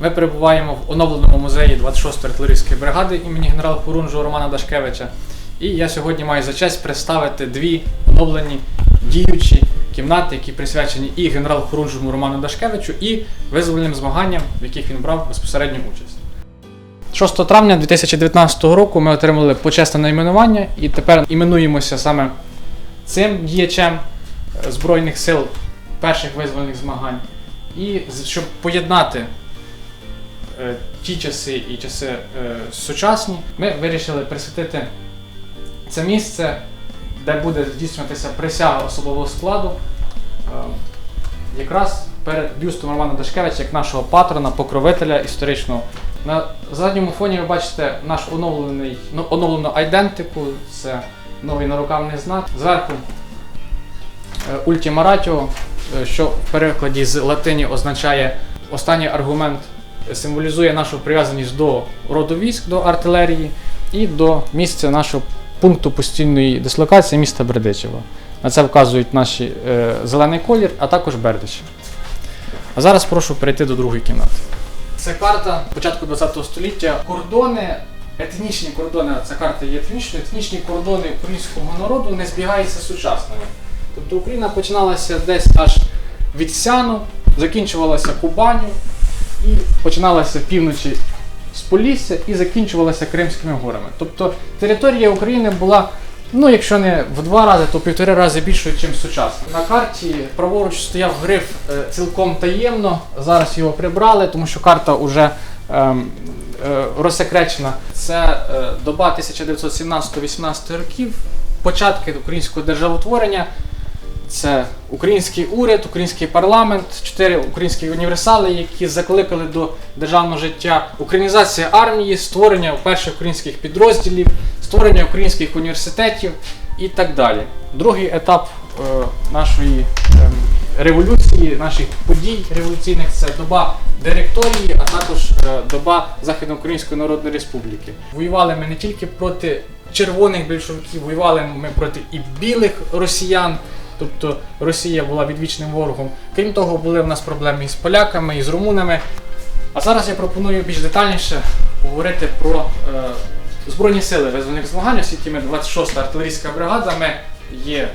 Ми перебуваємо в оновленому музеї 26-ї артилерійської бригади імені генерала Хорунжого Романа Дашкевича. І я сьогодні маю за честь представити дві оновлені діючі кімнати, які присвячені і генералу Хорунжому Роману Дашкевичу, і визвольним змаганням, в яких він брав безпосередню участь. 6 травня 2019 року ми отримали почесне найменування і тепер іменуємося саме цим діячем е, Збройних сил перших визвольних змагань. І щоб поєднати ті часи і часи е, сучасні, ми вирішили присвятити це місце, де буде здійснюватися присяга особового складу, е, якраз перед бюстом Романа Дашкевича, як нашого патрона, покровителя історичного. На задньому фоні ви бачите наш оновлений, ну, оновлену айдентику, це новий нарукавний знак. Зверху е, Ultima Ratio, е, що в перекладі з латині означає останній аргумент, е, символізує нашу прив'язаність до роду військ, до артилерії і до місця нашого пункту постійної дислокації міста Бердичево. На це вказують наші е, зелений колір, а також Бердичі. А зараз прошу перейти до другої кімнати. Це карта початку ХХ століття. Кордони, етнічні кордони, ця карта є етнічною, етнічні кордони українського народу не збігаються сучасними. Тобто Україна починалася десь аж від Сяну, закінчувалася Кубаню і починалася півночі з Полісся і закінчувалася Кримськими горами. Тобто територія України була, ну якщо не в два рази, то півтори рази більшою, ніж сучасна. На карті праворуч стояв гриф е, цілком таємно. Зараз його прибрали, тому що карта вже ем, е, розсекречена. Це е, доба 1917-18 років, початки українського державотворення. Це український уряд, український парламент, чотири українські універсали, які закликали до державного життя, українізація армії, створення перших українських підрозділів, створення українських університетів і так далі. Другий етап е, нашої ем, революції, наших подій революційних це доба директорії, а також е, доба Західноукраїнської Народної Республіки. Воювали ми не тільки проти червоних більшовиків, воювали ми проти і білих росіян. Тобто Росія була відвічним ворогом. Крім того, були в нас проблеми і з поляками, і з румунами. А зараз я пропоную більш детальніше поговорити про е, Збройні сили визвольних змагань, оскільки ми 26-та артилерійська бригада, ми є е,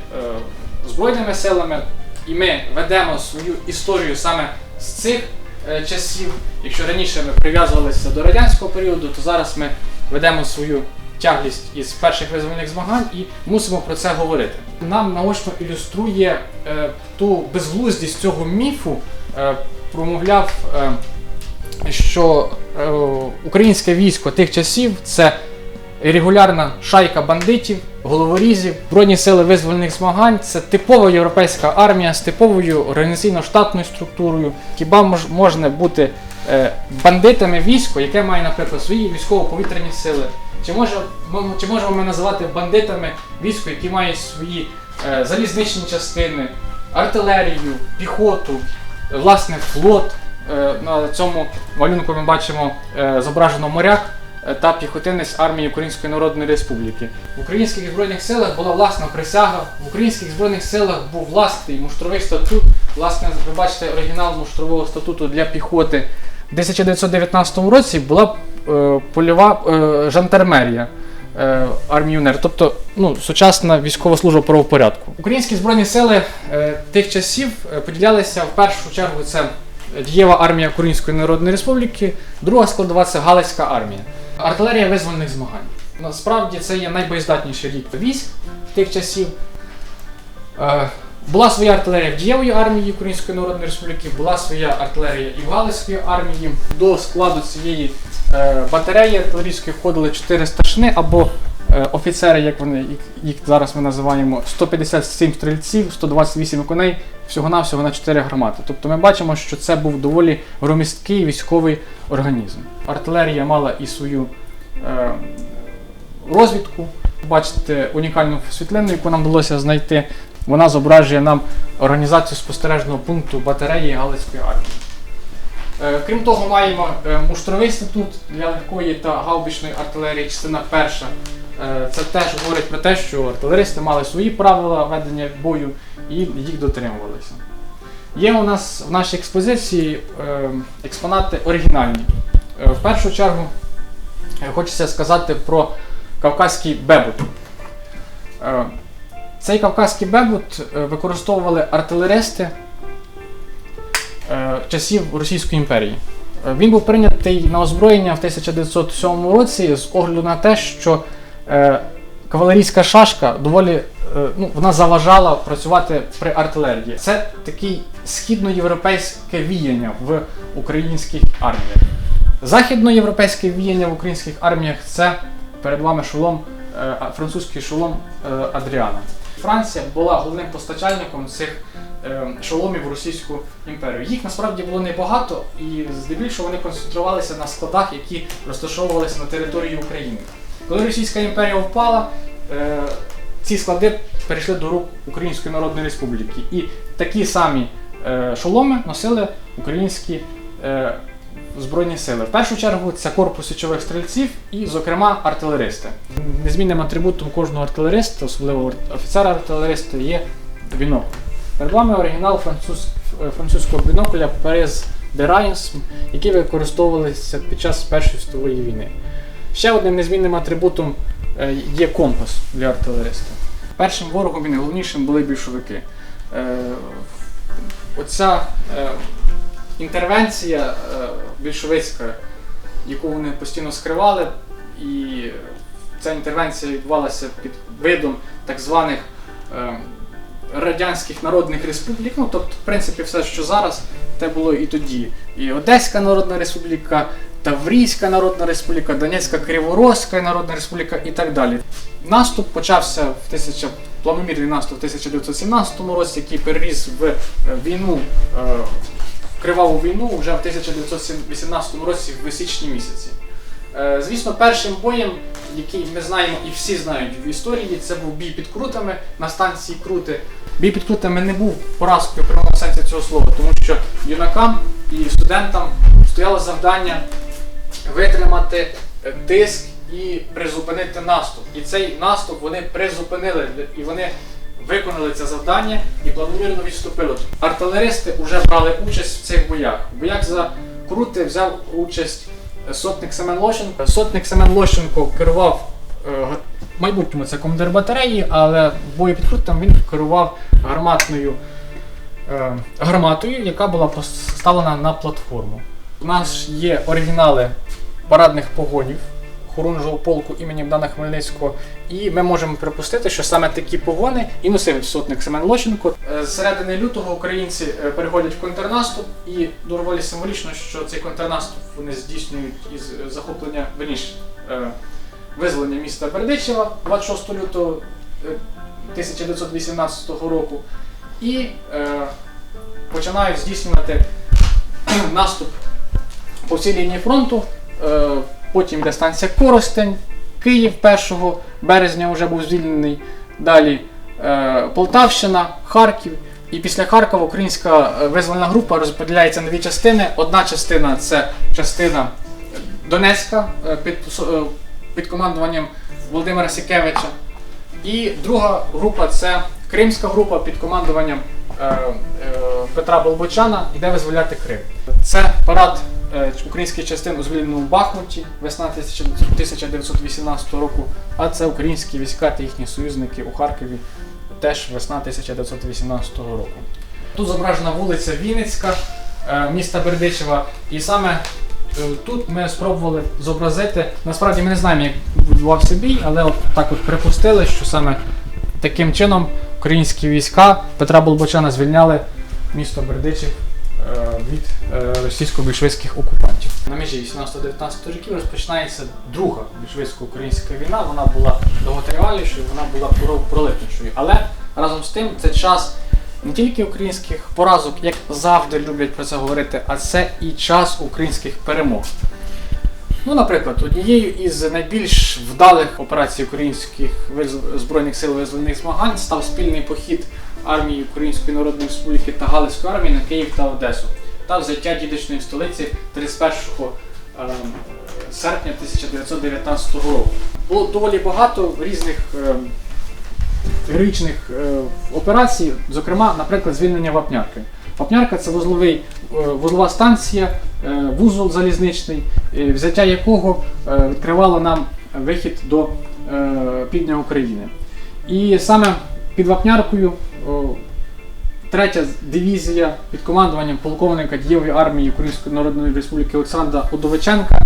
збройними силами, і ми ведемо свою історію саме з цих е, часів. Якщо раніше ми прив'язувалися до радянського періоду, то зараз ми ведемо свою тяглість із перших визвольних змагань і мусимо про це говорити. Нам наочно ілюструє е, ту безглуздість цього міфу, е, промовляв, е, що е, українське військо тих часів це регулярна шайка бандитів, головорізів, збройні сили визвольних змагань це типова європейська армія з типовою організаційно-штатною структурою. Хіба мож, можна бути бандитами військо, яке має, наприклад, свої військово-повітряні сили? Чи, може, чи можемо ми називати бандитами військо, які мають свої е, залізничні частини, артилерію, піхоту, е, власне, флот? Е, на цьому малюнку ми бачимо е, зображено моряк е, та піхотинець армії Української Народної Республіки. В українських збройних силах була власна присяга, в українських збройних силах був власний муштровий статут. Власне, ви бачите оригінал муштрового статуту для піхоти. В 1919 році була е, польова е, жандармерія е, армії УНР, тобто ну, сучасна військова служба правопорядку. Українські збройні сили е, тих часів е, поділялися в першу чергу це дієва армія Української Народної Республіки, друга складова це Галицька армія. Артилерія визвольних змагань. Насправді це є найбоєздатніший рік військ тих часів. Е, була своя артилерія в дієвої армії Української Народної Республіки, була своя артилерія і в Галицької армії. До складу цієї е, батареї артилерійської входили 4 старшини або е, офіцери, як вони їх, зараз ми називаємо, 157 стрільців, 128 коней, всього-навсього на 4 гармати. Тобто ми бачимо, що це був доволі громісткий військовий організм. Артилерія мала і свою е, розвідку. Бачите унікальну світлину, яку нам вдалося знайти. Вона зображує нам організацію спостережного пункту батареї Галицької армії. Е, Крім того, маємо е, муштровий статут для легкої та гаубічної артилерії, частина перша. Е, Це теж говорить про те, що артилеристи мали свої правила ведення бою і їх дотримувалися. Є у нас в нашій експозиції експонати оригінальні. В першу чергу хочеться сказати про кавказький бебут. Цей кавказький бебут е, використовували артилеристи е, часів Російської імперії. Е, Він був прийнятий на озброєння в 1907 році з огляду на те, що кавалерійська шашка доволі ну, вона заважала працювати при артилерії. Це такий східноєвропейське віяння в українських арміях. Західноєвропейське віяння в українських арміях це перед вами шолом, французький шолом Адріана. Франція була головним постачальником цих е, шоломів в Російську імперію. Їх насправді було небагато, і здебільшого вони концентрувалися на складах, які розташовувалися на території України. Коли Російська імперія впала, е, ці склади перейшли до рук Української Народної Республіки. І такі самі е, шоломи носили українські Збройні сили. В першу чергу це корпус січових стрільців і, зокрема, артилеристи. Незмінним атрибутом кожного артилериста, особливо офіцера-артилериста, є бінокль. Перед вами оригінал француз, е, французького бінокля Perez de Reims, який використовувалися під час Першої світової війни. Ще одним незмінним атрибутом е, є компас для артилериста. Першим ворогом і найголовнішим були більшовики. Е, Оця інтервенція е, більшовицька, яку вони постійно скривали, і ця інтервенція відбувалася під видом так званих е, радянських народних республік. Ну, тобто, в принципі, все, що зараз, те було і тоді. І Одеська Народна Республіка, Таврійська Народна Республіка, Донецька Криворозька Народна Республіка і так далі. Наступ почався в 1000, планомірний наступ в 1917 році, який переріс в е, війну, криваву війну вже в 1918 році в січні місяці. Е, Звісно, першим боєм, який ми знаємо і всі знають в історії, це був бій під крутами на станції Крути. Бій під крутами не був поразкою в прямому сенсі цього слова, тому що юнакам і студентам стояло завдання витримати тиск і призупинити наступ. І цей наступ вони призупинили, і вони виконали це завдання і планомірно відступили. Артилеристи вже брали участь в цих боях. В боях за Крути взяв участь сотник Семен Лощенко. Сотник Семен Лощенко керував е, в майбутньому це командир батареї, але в бою під Крутом він керував гарматною е, гарматою, яка була поставлена на платформу. У нас є оригінали парадних погонів Хорунжого полку імені Богдана Хмельницького, і ми можемо припустити, що саме такі погони і носив сотник Семен Лощенко. Е, З середини лютого українці е, переходять в контрнаступ, і доволі символічно, що цей контрнаступ вони здійснюють із е, захоплення верніше, визволення міста Бердичева 26 лютого е, 1918 року. І е, починають здійснювати наступ по всій лінії фронту. Е, потім йде станція Коростень, Київ 1 березня вже був звільнений. Далі е, Полтавщина, Харків. І після Харкова українська е, визвольна група розподіляється на дві частини. Одна частина це частина Донецька е, під, е, під командуванням Володимира Сікевича. І друга група це Кримська група під командуванням е, е, Петра Болбочана йде визволяти Крим. Це парад е, українських частин у звільненому Бахмуті весна 1918 року, а це українські війська та їхні союзники у Харкові теж весна 1918 року. Тут зображена вулиця Вінницька, е, міста Бердичева, і саме е, тут ми спробували зобразити. Насправді ми не знаємо, як відбувався бій, але от так от припустили, що саме таким чином українські війська Петра Болбочана звільняли місто Бердичів від е, російсько-більшовицьких окупантів. На межі 18-19 років розпочинається друга більшовицько-українська війна. Вона була довготривалішою, вона була про- пролитнішою. Але разом з тим це час не тільки українських поразок, як завжди люблять про це говорити, а це і час українських перемог. Ну, наприклад, однією із найбільш вдалих операцій українських збройних сил визвольних змагань став спільний похід армії Української Народної Республіки та Галицької армії на Київ та Одесу та взяття дідичної столиці 31 ем, серпня 1919 року. Було доволі багато різних ем, героїчних е, операцій, зокрема, наприклад, звільнення Вапнярки. Вапнярка це вузловий, е, вузлова станція, е, вузол залізничний, е, взяття якого е, відкривало нам вихід до е, півдня України. І саме під Вапняркою третя дивізія під командуванням полковника дієвої армії Української Народної Республіки Олександра Удовиченка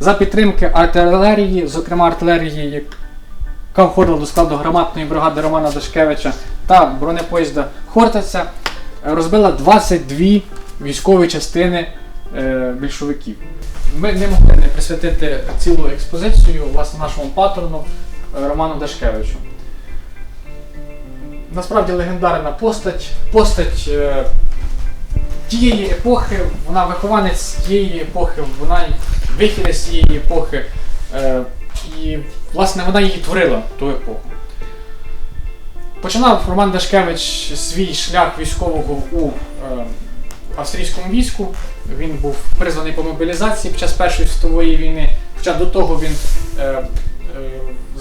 за підтримки артилерії, зокрема артилерії, яка входила до складу громадної бригади Романа Дашкевича та бронепоїзда Хортиця, е, розбила 22 військові частини е, більшовиків. Ми не могли не присвятити цілу експозицію власне нашому патрону е, Роману Дашкевичу. Насправді легендарна постать, постать е, тієї епохи, вона вихованець тієї епохи, вона вихід з цієї епохи. Е, і, власне, вона її творила ту епоху. Починав Роман Дашкевич свій шлях військового у е, австрійському війську. Він був призваний по мобілізації під час Першої світової війни. Хоча до того він е,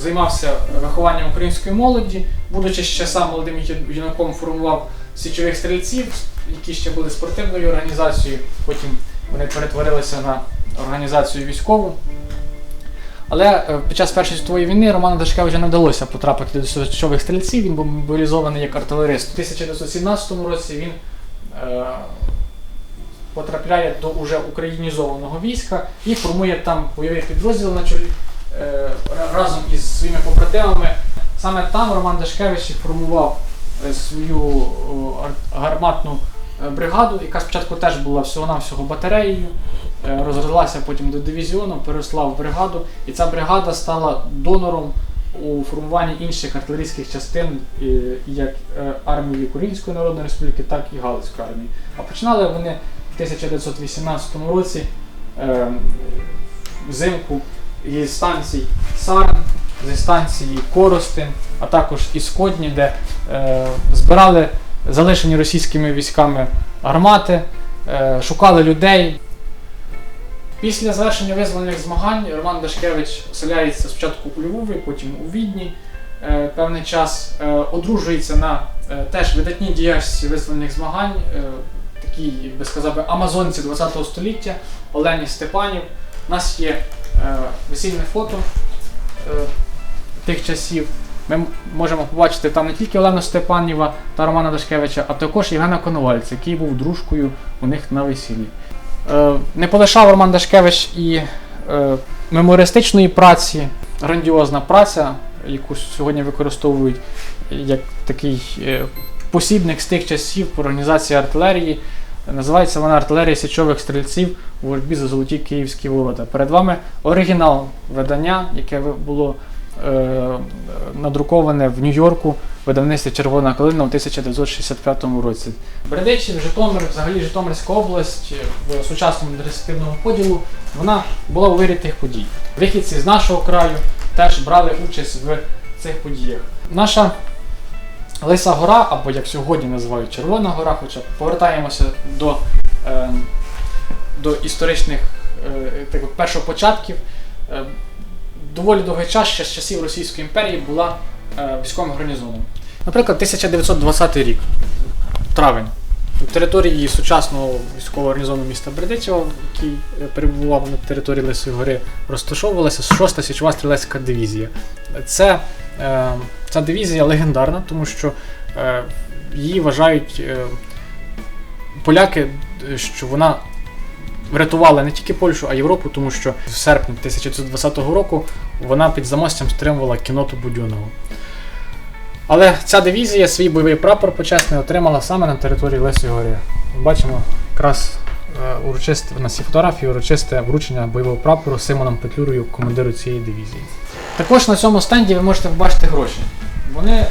займався вихованням української молоді, будучи ще сам молодим юнаком, формував січових стрільців, які ще були спортивною організацією. Потім вони перетворилися на організацію військову. Але е, під час Першої світової війни Роману Дашкевичу не вдалося потрапити до січових стрільців, він був мобілізований як артилерист. У 1917 році він е, потрапляє до уже українізованого війська і формує там бойовий підрозділ на чолі разом із своїми побратимами. Саме там Роман Дашкевич формував е, свою гарматну е, бригаду, яка спочатку теж була всього-навсього батареєю, е, розрослася потім до дивізіону, переросла в бригаду, і ця бригада стала донором у формуванні інших артилерійських частин, е, як е, армії Української Народної Республіки, так і Галицької армії. А починали вони в 1918 році е, взимку зі станцій Сарн, зі станції Коростин, а також із де е, збирали залишені російськими військами гармати, е, шукали людей. Після завершення визвольних змагань Роман Дашкевич оселяється спочатку у Львові, потім у Відні. Е, певний час е, одружується на е, теж видатній діячці визвольних змагань, е, такій, як би сказав амазонці ХХ століття Олені Степанів. У нас є весільне фото е, тих часів. Ми можемо побачити там не тільки Олену Степанєва та Романа Дашкевича, а також Євгена Коновальця, який був дружкою у них на весіллі. Е, не полишав Роман Дашкевич і е, мемористичної праці, грандіозна праця, яку сьогодні використовують як такий е, посібник з тих часів по організації артилерії. Називається вона артилерія січових стрільців у боротьбі за золоті київські ворота. Перед вами оригінал видання, яке було е, надруковане в Нью-Йорку видавництві Червона калина у 1965 році. Бердичів, Житомир, взагалі Житомирська область е, в сучасному адміністративному поділу, вона була у вирі тих подій. Вихідці з нашого краю теж брали участь в цих подіях. Наша Лиса гора, або як сьогодні називають Червона гора, хоча повертаємося до, е, до історичних е, так, першопочатків. Е, доволі довгий час, ще з часів Російської імперії, була е, військовим гарнізоном. Наприклад, 1920 рік, травень. На території сучасного військового гарнізону міста Бердичева, який е, перебував на території Лисої гори, розташовувалася 6-та січова стрілецька дивізія. Це, ця дивізія легендарна, тому що е, її вважають е, поляки, е, що вона врятувала не тільки Польщу, а Європу, тому що в серпні 1920 року вона під замостям стримувала кіноту Будьонного. Але ця дивізія свій бойовий прапор почесний отримала саме на території Лесої Гори. Бачимо якраз е, урочисте на цій фотографії урочисте вручення бойового прапору Симоном Петлюрою, командиру цієї дивізії. Також на цьому стенді ви можете побачити гроші. Вони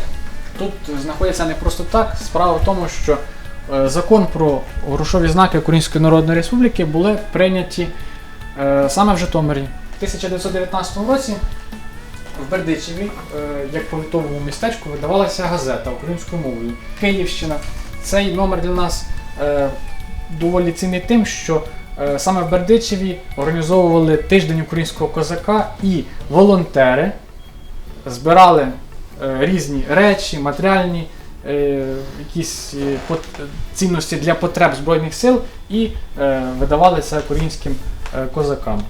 тут знаходяться не просто так. Справа в тому, що е, закон про грошові знаки Української Народної Республіки були прийняті е, саме в Житомирі. В 1919 році в Бердичеві, е, як повітовому містечку, видавалася газета українською мовою Київщина. Цей номер для нас доволі цінний тим, що саме в Бердичеві організовували тиждень українського козака і волонтери збирали е, різні речі, матеріальні, е, якісь е, цінності для потреб Збройних сил і е, видавали це українським е, козакам.